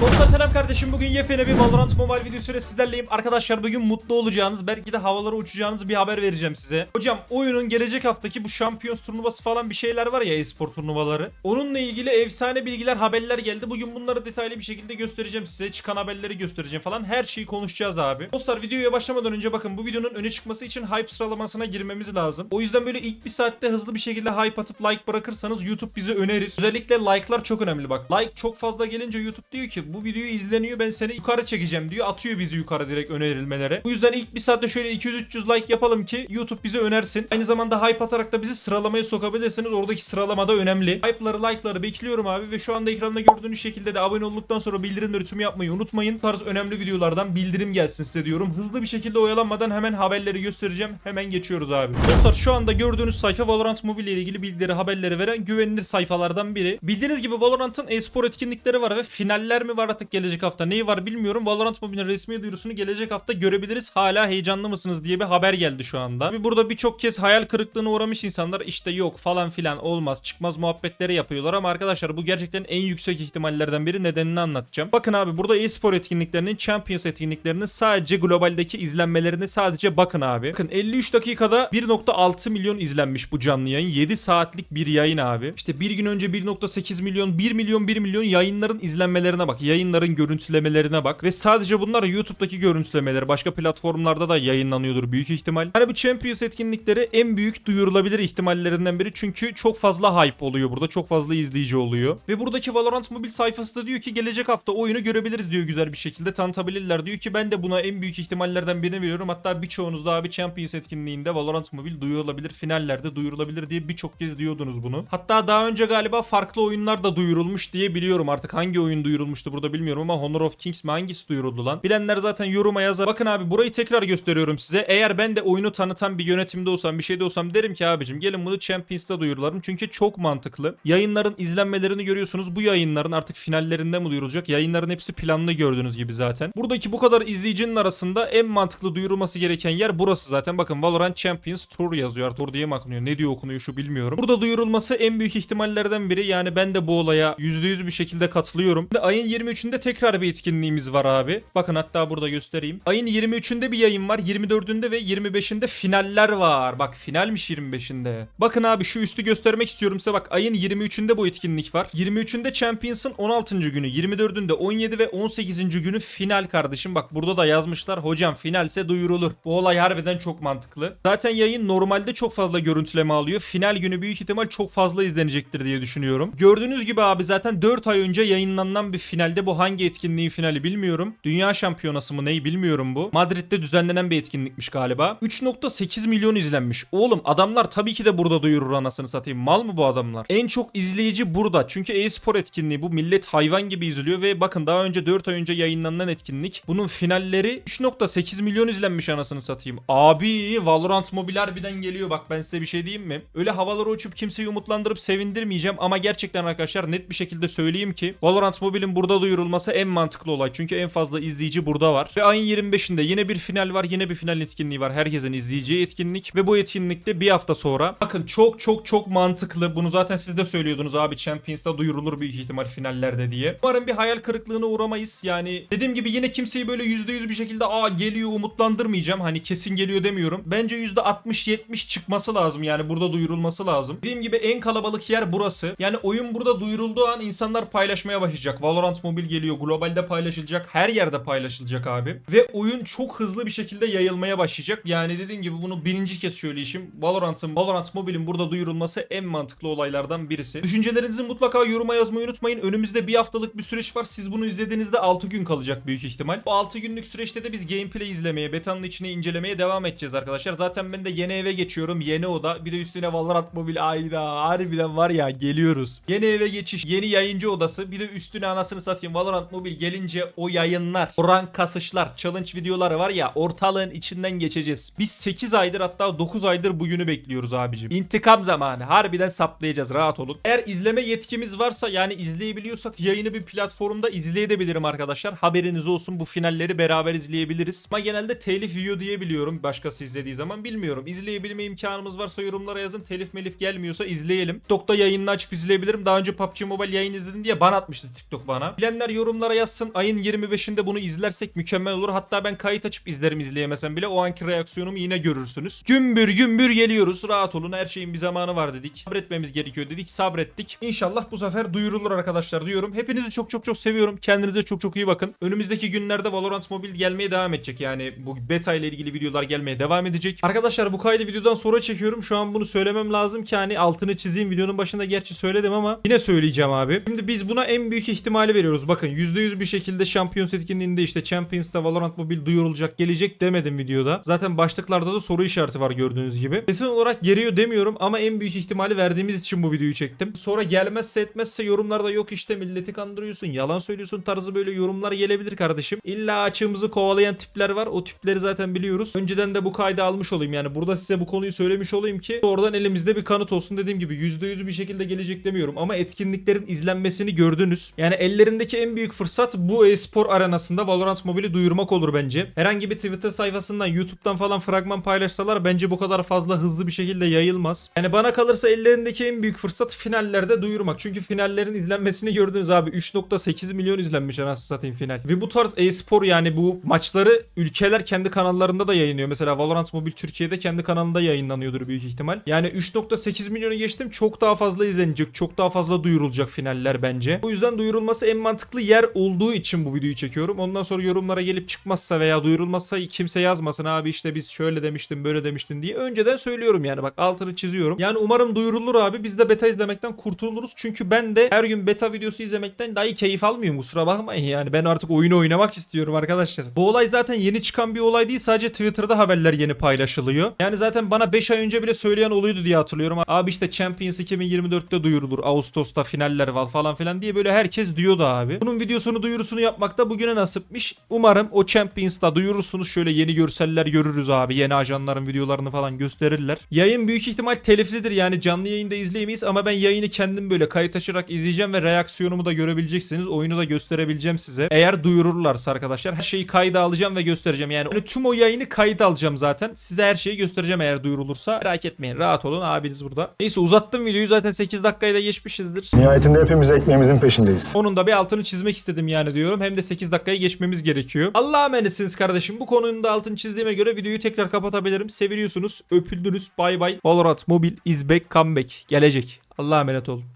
Dostlar selam kardeşim bugün yepyeni bir Valorant Mobile videosuyla sizlerleyim. Arkadaşlar bugün mutlu olacağınız belki de havalara uçacağınız bir haber vereceğim size. Hocam oyunun gelecek haftaki bu Champions turnuvası falan bir şeyler var ya e-spor turnuvaları. Onunla ilgili efsane bilgiler haberler geldi. Bugün bunları detaylı bir şekilde göstereceğim size. Çıkan haberleri göstereceğim falan. Her şeyi konuşacağız abi. Dostlar videoya başlamadan önce bakın bu videonun öne çıkması için hype sıralamasına girmemiz lazım. O yüzden böyle ilk bir saatte hızlı bir şekilde hype atıp like bırakırsanız YouTube bize önerir. Özellikle like'lar çok önemli bak. Like çok fazla gelince YouTube diyor ki bu video izleniyor ben seni yukarı çekeceğim diyor. Atıyor bizi yukarı direkt önerilmelere. Bu yüzden ilk bir saatte şöyle 200-300 like yapalım ki YouTube bize önersin. Aynı zamanda hype atarak da bizi sıralamaya sokabilirsiniz. Oradaki sıralamada önemli. Hype'ları like'ları bekliyorum abi ve şu anda ekranda gördüğünüz şekilde de abone olduktan sonra bildirimleri tüm yapmayı unutmayın. Bu tarz önemli videolardan bildirim gelsin size diyorum. Hızlı bir şekilde oyalanmadan hemen haberleri göstereceğim. Hemen geçiyoruz abi. Dostlar şu anda gördüğünüz sayfa Valorant Mobile ile ilgili bilgileri haberleri veren güvenilir sayfalardan biri. Bildiğiniz gibi Valorant'ın e-spor etkinlikleri var ve finaller mi var artık gelecek hafta neyi var bilmiyorum. Valorant Mobile'in resmi duyurusunu gelecek hafta görebiliriz. Hala heyecanlı mısınız diye bir haber geldi şu anda. Tabii Burada birçok kez hayal kırıklığına uğramış insanlar işte yok falan filan olmaz çıkmaz muhabbetleri yapıyorlar ama arkadaşlar bu gerçekten en yüksek ihtimallerden biri nedenini anlatacağım. Bakın abi burada e-spor etkinliklerinin Champions etkinliklerinin sadece globaldeki izlenmelerine sadece bakın abi. Bakın 53 dakikada 1.6 milyon izlenmiş bu canlı yayın. 7 saatlik bir yayın abi. İşte bir gün önce 1.8 milyon, 1 milyon, 1 milyon yayınların izlenmelerine bak. Yayınların görüntülemelerine bak. Ve sadece bunlar YouTube'daki görüntülemeleri. Başka platformlarda da yayınlanıyordur büyük ihtimal. Hani bu Champions etkinlikleri en büyük duyurulabilir ihtimallerinden biri. Çünkü çok fazla hype oluyor burada. Çok fazla izleyici oluyor. Ve buradaki Valorant Mobile sayfası da diyor ki gelecek hafta oyunu görebiliriz diyor güzel bir şekilde. Tanıtabilirler diyor ki ben de buna en büyük ihtimallerden birini veriyorum. Hatta birçoğunuz da abi Champions etkinliğinde Valorant Mobile duyurulabilir, finallerde duyurulabilir diye birçok kez diyordunuz bunu. Hatta daha önce galiba farklı oyunlar da duyurulmuş diye biliyorum. Artık hangi oyun duyurulmuştu burada bilmiyorum ama Honor of Kings mi hangisi duyuruldu lan? Bilenler zaten yoruma yazar. Bakın abi burayı tekrar gösteriyorum size. Eğer ben de oyunu tanıtan bir yönetimde olsam bir şeyde olsam derim ki abicim gelin bunu Champions'ta duyurularım. Çünkü çok mantıklı. Yayınların izlenmelerini görüyorsunuz. Bu yayınların artık finallerinde mi duyurulacak? Yayınların hepsi planlı gördüğünüz gibi zaten. Buradaki bu kadar izleyicinin arasında en mantıklı duyurulması gereken yer burası zaten. Bakın Valorant Champions Tour yazıyor. Tour diye mi okunuyor? Ne diye okunuyor şu bilmiyorum. Burada duyurulması en büyük ihtimallerden biri. Yani ben de bu olaya %100 bir şekilde katılıyorum. Ayın 23'ünde tekrar bir etkinliğimiz var abi. Bakın hatta burada göstereyim. Ayın 23'ünde bir yayın var. 24'ünde ve 25'inde finaller var. Bak finalmiş 25'inde. Bakın abi şu üstü göstermek istiyorum size. Bak ayın 23'ünde bu etkinlik var. 23'ünde Champions'ın 16. günü. 24'ünde 17 ve 18. günü final kardeşim. Bak burada da yazmışlar. Hocam finalse duyurulur. Bu olay harbiden çok mantıklı. Zaten yayın normalde çok fazla görüntüleme alıyor. Final günü büyük ihtimal çok fazla izlenecektir diye düşünüyorum. Gördüğünüz gibi abi zaten 4 ay önce yayınlanan bir finalde bu hangi etkinliğin finali bilmiyorum. Dünya şampiyonası mı neyi bilmiyorum bu. Madrid'de düzenlenen bir etkinlikmiş galiba. 3.8 milyon izlenmiş. Oğlum adamlar tabii ki de burada duyurur anasını satayım. Mal mı bu adamlar? En çok izleyici burada. Çünkü e-spor etkinliği bu millet hayvan gibi izliyor ve bakın daha önce 4 ay önce yayınlanan etkinlik. Bunun finalleri 3.8 milyon izlenmiş anasını satayım. Abi Valorant Mobile harbiden geliyor. Bak ben size bir şey diyeyim mi? Öyle havalara uçup kimseyi umutlandırıp sevindirmeyeceğim ama gerçekten arkadaşlar net bir şekilde söyleyeyim ki Valorant Mobile'in burada duyurulması en mantıklı olay. Çünkü en fazla izleyici burada var. Ve ayın 25'inde yine bir final var. Yine bir final etkinliği var. Herkesin izleyeceği etkinlik. Ve bu etkinlikte bir hafta sonra. Bakın çok çok çok mantıklı. Bunu zaten siz de söylüyordunuz abi. Champions'ta duyurulur büyük ihtimal finallerde diye. Umarım bir hayal kırıklığına uğramayız. Yani dediğim gibi yine kimseyi böyle %100 bir şekilde aa geliyor umutlandırmayacağım. Hani kesin geliyor demiyorum. Bence %60-70 çıkması lazım. Yani burada duyurulması lazım. Dediğim gibi en kalabalık yer burası. Yani oyun burada duyurulduğu an insanlar paylaşmaya başlayacak. Valorant Mobile geliyor. Globalde paylaşılacak. Her yerde paylaşılacak abi. Ve oyun çok hızlı bir şekilde yayılmaya başlayacak. Yani dediğim gibi bunu birinci kez söyleyişim. Valorant'ın, Valorant Mobile'in burada duyurulması en mantıklı olaylardan birisi. Düşüncelerinizi mutlaka yoruma yazmayı unutmayın. Önümüzde bir haftalık bir süreç var. Siz bunu izlediğinizde 6 gün kalacak büyük ihtimal. Bu 6 günlük süreçte de biz gameplay izlemeye, betanın içine incelemeye devam edeceğiz arkadaşlar. Zaten ben de yeni eve geçiyorum. Yeni oda. Bir de üstüne Valorant Mobile ayda. Harbiden var ya geliyoruz. Yeni eve geçiş, yeni yayıncı odası. Bir de üstüne anasını satayım. Valorant Mobile gelince o yayınlar, o rank kasışlar, challenge videoları var ya ortalığın içinden geçeceğiz. Biz 8 aydır hatta 9 aydır bugünü bekliyoruz abicim. İntikam zamanı. Harbiden saplayacağız rahat olun. Eğer izleme yetkimiz varsa yani izleyebiliyorsak yayını bir platformda izleyebilirim arkadaşlar. Haberiniz olsun bu finalleri beraber izleyebiliriz. Ama genelde telif yiyor diye biliyorum başkası izlediği zaman bilmiyorum. İzleyebilme imkanımız varsa yorumlara yazın. Telif melif gelmiyorsa izleyelim. TikTok'ta yayınını açıp izleyebilirim. Daha önce PUBG Mobile yayın izledim diye ban atmıştı TikTok bana. Bilenler yorumlara yazsın. Ayın 25'inde bunu izlersek mükemmel olur. Hatta ben kayıt açıp izlerim izleyemesem bile o anki reaksiyonumu yine görürsünüz. Gümbür gümbür geliyoruz. Rahat olun. Her şeyin bir zamanı var dedik. Sabretmemiz gerekiyor dedik. Sabrettik. İnşallah bu sefer duyurulur arkadaşlar diyorum. Hepinizi çok çok çok seviyorum. Kendinize çok çok iyi bakın. Önümüzdeki günlerde Valorant Mobile gelmeye devam edecek. Yani bu beta ile ilgili videolar gelmeye devam edecek. Arkadaşlar bu kaydı videodan sonra çekiyorum. Şu an bunu söylemem lazım ki hani altını çizeyim. Videonun başında gerçi söyledim ama yine söyleyeceğim abi. Şimdi biz buna en büyük ihtimali veriyoruz. Bakın %100 bir şekilde Champions etkinliğinde işte Champions'ta Valorant Mobile duyurulacak gelecek demedim videoda. Zaten başlıklarda da soru işareti var gördüğünüz gibi. Kesin olarak geliyor demiyorum ama en büyük ihtimali verdiğimiz için bu videoyu çektim. Sonra gelmezse etmezse yorumlarda yok işte milleti kandırıyorsun, yalan söylüyorsun tarzı böyle yorumlar gelebilir kardeşim. İlla açığımızı kovalayan tipler var. O tipleri zaten biliyoruz. Önceden de bu kaydı almış olayım yani burada size bu konuyu söylemiş olayım ki oradan elimizde bir kanıt olsun dediğim gibi %100 bir şekilde gelecek demiyorum ama etkinliklerin izlenmesini gördünüz. Yani ellerindeki en büyük fırsat bu e-spor arenasında Valorant Mobile'i duyurmak olur bence. Herhangi bir Twitter sayfasından, YouTube'dan falan fragman paylaşsalar bence bu kadar fazla hızlı bir şekilde yayılmaz. Yani bana kalırsa ellerindeki en büyük fırsat finallerde duyurmak. Çünkü finallerin izlenmesini gördünüz abi. 3.8 milyon izlenmiş anasını satayım final. Ve bu tarz e-spor yani bu maçları ülkeler kendi kanallarında da yayınlıyor. Mesela Valorant Mobile Türkiye'de kendi kanalında yayınlanıyordur büyük ihtimal. Yani 3.8 milyonu geçtim. Çok daha fazla izlenecek. Çok daha fazla duyurulacak finaller bence. O yüzden duyurulması en mantıklı yer olduğu için bu videoyu çekiyorum. Ondan sonra yorumlara gelip çıkmazsa veya duyurulmazsa kimse yazmasın abi işte biz şöyle demiştin böyle demiştin diye. Önceden söylüyorum yani bak altını çiziyorum. Yani umarım duyurulur abi. Biz de beta izlemekten kurtuluruz. Çünkü ben de her gün beta videosu izlemekten dahi keyif almıyorum. Kusura bakmayın yani. Ben artık oyunu oynamak istiyorum arkadaşlar. Bu olay zaten yeni çıkan bir olay değil. Sadece Twitter'da haberler yeni paylaşılıyor. Yani zaten bana 5 ay önce bile söyleyen oluyordu diye hatırlıyorum. Abi işte Champions 2024'te duyurulur. Ağustos'ta finaller var falan filan diye böyle herkes diyordu abi. Bunun videosunu duyurusunu yapmak da bugüne nasipmiş. Umarım o Champions'ta duyurursunuz. Şöyle yeni görseller görürüz abi. Yeni ajanların videolarını falan gösterirler. Yayın büyük ihtimal teliflidir. Yani canlı yayında izleyemeyiz ama ben yayını kendim böyle kayıt açarak izleyeceğim ve reaksiyonumu da görebileceksiniz. Oyunu da gösterebileceğim size. Eğer duyururlarsa arkadaşlar her şeyi kayda alacağım ve göstereceğim. Yani tüm o yayını kayda alacağım zaten. Size her şeyi göstereceğim eğer duyurulursa. Merak etmeyin. Rahat olun abiniz burada. Neyse uzattım videoyu zaten 8 dakikayı da geçmişizdir. Nihayetinde hepimiz ekmeğimizin peşindeyiz. Onun da bir altını çizmek istedim yani diyorum. Hem de 8 dakikayı geçmemiz gerekiyor. Allah'a emanetsiniz kardeşim. Bu konunun da altını çizdiğime göre videoyu tekrar kapatabilirim. Seviliyorsunuz. Öpüldünüz. Bay bay. Valorant Mobile is back comeback. Gelecek. Allah'a emanet olun.